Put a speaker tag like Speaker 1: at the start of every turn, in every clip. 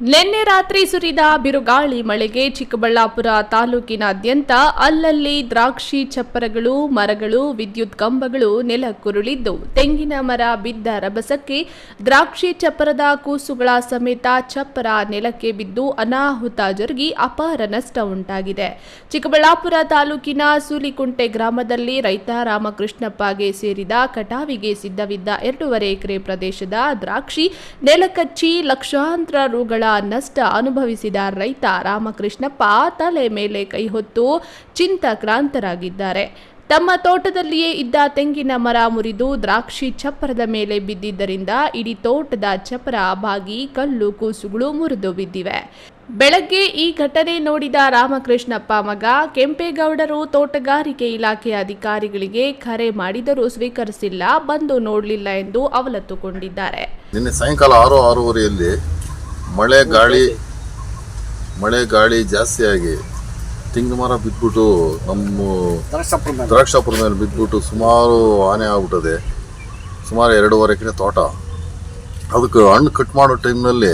Speaker 1: ನಿನ್ನೆ ರಾತ್ರಿ ಸುರಿದ ಬಿರುಗಾಳಿ ಮಳೆಗೆ ಚಿಕ್ಕಬಳ್ಳಾಪುರ ತಾಲೂಕಿನಾದ್ಯಂತ ಅಲ್ಲಲ್ಲಿ ದ್ರಾಕ್ಷಿ ಚಪ್ಪರಗಳು, ಮರಗಳು, ವಿದ್ಯುತ್ ಕಂಬಗಳು ನೆಲಕ್ಕುರುಳಿದ್ದು. ತೆಂಗಿನ ಮರ ಬಿದ್ದ ರಭಸಕ್ಕೆ ದ್ರಾಕ್ಷಿ ಚಪ್ಪರದ ಕೂಸುಗಳ ಸಮೇತ ಚಪ್ಪರ ನೆಲಕ್ಕೆ ಬಿದ್ದು ಅನಾಹುತ ಜರುಗಿ ಅಪಾರ ನಷ್ಟ ಉಂಟಾಗಿದೆ. ಚಿಕ್ಕಬಳ್ಳಾಪುರ ತಾಲೂಕಿನ ಸೂಲಿಕುಂಟೆ ಗ್ರಾಮದಲ್ಲಿ ರೈತ ರಾಮಕೃಷ್ಣಪ್ಪಗೆ ಸೇರಿದ ಕಟಾವಿಗೆ ಸಿದ್ಧವಿದ್ದ ಎರಡೂವರೆ ಎಕರೆ ಪ್ರದೇಶದ ದ್ರಾಕ್ಷಿ ನೆಲಕಚ್ಚಿ ಲಕ್ಷಾಂತರ ರುಗಳ ನಷ್ಟ ಅನುಭವಿಸಿದ ರೈತ ರಾಮಕೃಷ್ಣಪ್ಪ ತಲೆ ಮೇಲೆ ಕೈ ಹೊತ್ತು ಚಿಂತಾಕ್ರಾಂತರಾಗಿದ್ದಾರೆ. ತಮ್ಮ ತೋಟದಲ್ಲಿಯೇ ಇದ್ದ ತೆಂಗಿನ ಮರ ಮುರಿದು ದ್ರಾಕ್ಷಿ ಚಪ್ಪರದ ಮೇಲೆ ಬಿದ್ದಿದ್ದರಿಂದ ಇಡೀ ತೋಟದ ಚಪ್ಪರ ಬಾಗಿ, ಕಲ್ಲು, ಕೂಸುಗಳು ಮುರಿದು ಬಿದ್ದಿವೆ. ಬೆಳಗ್ಗೆ ಈ ಘಟನೆ ನೋಡಿದ ರಾಮಕೃಷ್ಣಪ್ಪ ಮಗ, ಕೆಂಪೇಗೌಡರು ತೋಟಗಾರಿಕೆ ಇಲಾಖೆ ಅಧಿಕಾರಿಗಳಿಗೆ ಕರೆ ಮಾಡಿದರೂ ಸ್ವೀಕರಿಸಿಲ್ಲ, ಬಂದು ನೋಡಲಿಲ್ಲ ಎಂದು ಅವಲತ್ತುಕೊಂಡಿದ್ದಾರೆ.
Speaker 2: ನಿನ್ನೆ ಸಾಯಂಕಾಲ ಆರು ಆರೂವರೆಯಲ್ಲಿ ಮಳೆ ಗಾಳಿ ಮಳೆ ಗಾಳಿ ಜಾಸ್ತಿಯಾಗಿ ತೆಂಗಿನ ಮರ ಬಿದ್ಬಿಟ್ಟು ನಮ್ಮ
Speaker 3: ದ್ರಾಕ್ಷಾಪುರ ಮೇಲೆ
Speaker 2: ಬಿದ್ಬಿಟ್ಟು ಸುಮಾರು ಹಾನಿ ಆಗ್ಬಿಟ್ಟದೆ. ಸುಮಾರು ಎರಡೂವರೆ ಎಕರೆ ತೋಟ. ಅದಕ್ಕೆ ಹಣ್ಣು ಕಟ್ ಮಾಡೋ ಟೈಮ್ನಲ್ಲಿ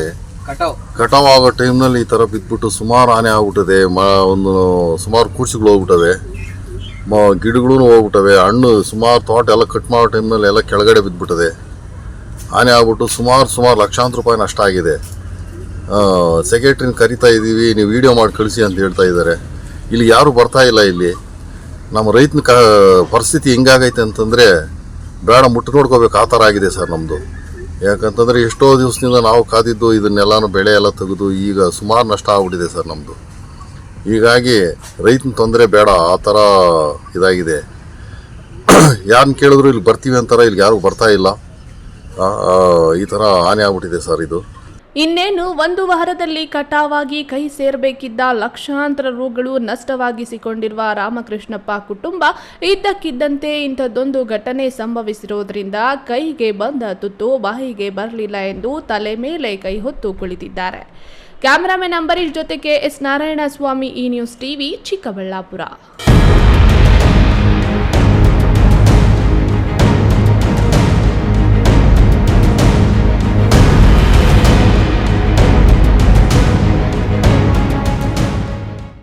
Speaker 3: ಕಟಾವ್.
Speaker 2: ಆಗೋ ಟೈಮ್ನಲ್ಲಿ ಈ ಥರ ಬಿದ್ಬಿಟ್ಟು ಸುಮಾರು ಹಾನಿ ಆಗ್ಬಿಟ್ಟದೆ. ಮ ಒಂದು ಸುಮಾರು ಕೂರ್ಸಿಗಳು ಹೋಗ್ಬಿಟ್ಟದೆ. ಮ ಗಿಡಗಳು ಹೋಗ್ಬಿಟ್ಟವೆ. ಹಣ್ಣು ಸುಮಾರು ತೋಟ ಎಲ್ಲ ಕಟ್ ಮಾಡೋ ಟೈಮ್ನಲ್ಲಿ ಎಲ್ಲ ಕೆಳಗಡೆ ಬಿದ್ಬಿಟ್ಟದೆ. ಹಾನಿ ಆಗ್ಬಿಟ್ಟು ಸುಮಾರು ಸುಮಾರು ಲಕ್ಷಾಂತರ ರೂಪಾಯಿ ನಷ್ಟ ಆಗಿದೆ. ಸೆಕ್ರೆಟ್ರಿನ ಕರಿತಾ ಇದ್ದೀವಿ ನೀವು ವಿಡಿಯೋ ಮಾಡಿ ಕಳಿಸಿ ಅಂತ ಹೇಳ್ತಾ ಇದ್ದಾರೆ. ಇಲ್ಲಿ ಯಾರು ಬರ್ತಾ ಇಲ್ಲ ಇಲ್ಲಿ. ನಮ್ಮ ರೈತನ ಕ, ಪರಿಸ್ಥಿತಿ ಹೆಂಗಾಗೈತೆ ಅಂತಂದರೆ ಬೇಡ, ಮುಟ್ಟು ನೋಡ್ಕೋಬೇಕು. ಆ ಥರ ಆಗಿದೆ ಸರ್ ನಮ್ಮದು ಯಾಕಂತಂದರೆ ಎಷ್ಟೋ ದಿವಸದಿಂದ ನಾವು ಕಾದಿದ್ದು, ಇದನ್ನೆಲ್ಲನೂ ಬೆಳೆ ಎಲ್ಲ ತೆಗೆದು ಈಗ ಸುಮಾರು ನಷ್ಟ ಆಗ್ಬಿಟ್ಟಿದೆ ಸರ್ ನಮ್ಮದು ಹೀಗಾಗಿ ರೈತನ ತೊಂದರೆ ಬೇಡ, ಆ ಥರ ಇದಾಗಿದೆ. ಯಾರನ್ನ ಕೇಳಿದ್ರು ಇಲ್ಲಿ ಬರ್ತೀವಿ ಅಂತಾರೆ, ಇಲ್ಲಿ ಯಾರಿಗೂ ಬರ್ತಾ ಇಲ್ಲ. ಈ ಥರ ಹಾನಿ ಆಗ್ಬಿಟ್ಟಿದೆ ಸರ್ ಇದು.
Speaker 1: ಇನ್ನೇನು ಒಂದು ವಾರದಲ್ಲಿ ಕಟಾವಾಗಿ ಕೈ ಸೇರಬೇಕಿದ್ದ ಲಕ್ಷಾಂತರ ರುಗಳು ನಷ್ಟವಾಗಿಸಿಕೊಂಡಿರುವ ರಾಮಕೃಷ್ಣಪ್ಪ ಕುಟುಂಬ ಇದ್ದಕ್ಕಿದ್ದಂತೆ ಇಂಥದ್ದೊಂದು ಘಟನೆ ಸಂಭವಿಸಿರುವುದರಿಂದ ಕೈಗೆ ಬಂದ ತುತ್ತು ಬಾಯಿಗೆ ಬರಲಿಲ್ಲ ಎಂದು ತಲೆ ಮೇಲೆ ಕೈ ಹೊತ್ತು ಕುಳಿತಿದ್ದಾರೆ. ಕ್ಯಾಮರಾಮನ್ ಅಂಬರೀಶ್ ಜೊತೆಗೆ ಎಸ್ ನಾರಾಯಣಸ್ವಾಮಿ ಈ ನ್ಯೂಸ್ ಟಿವಿ ಚಿಕ್ಕಬಳ್ಳಾಪುರ.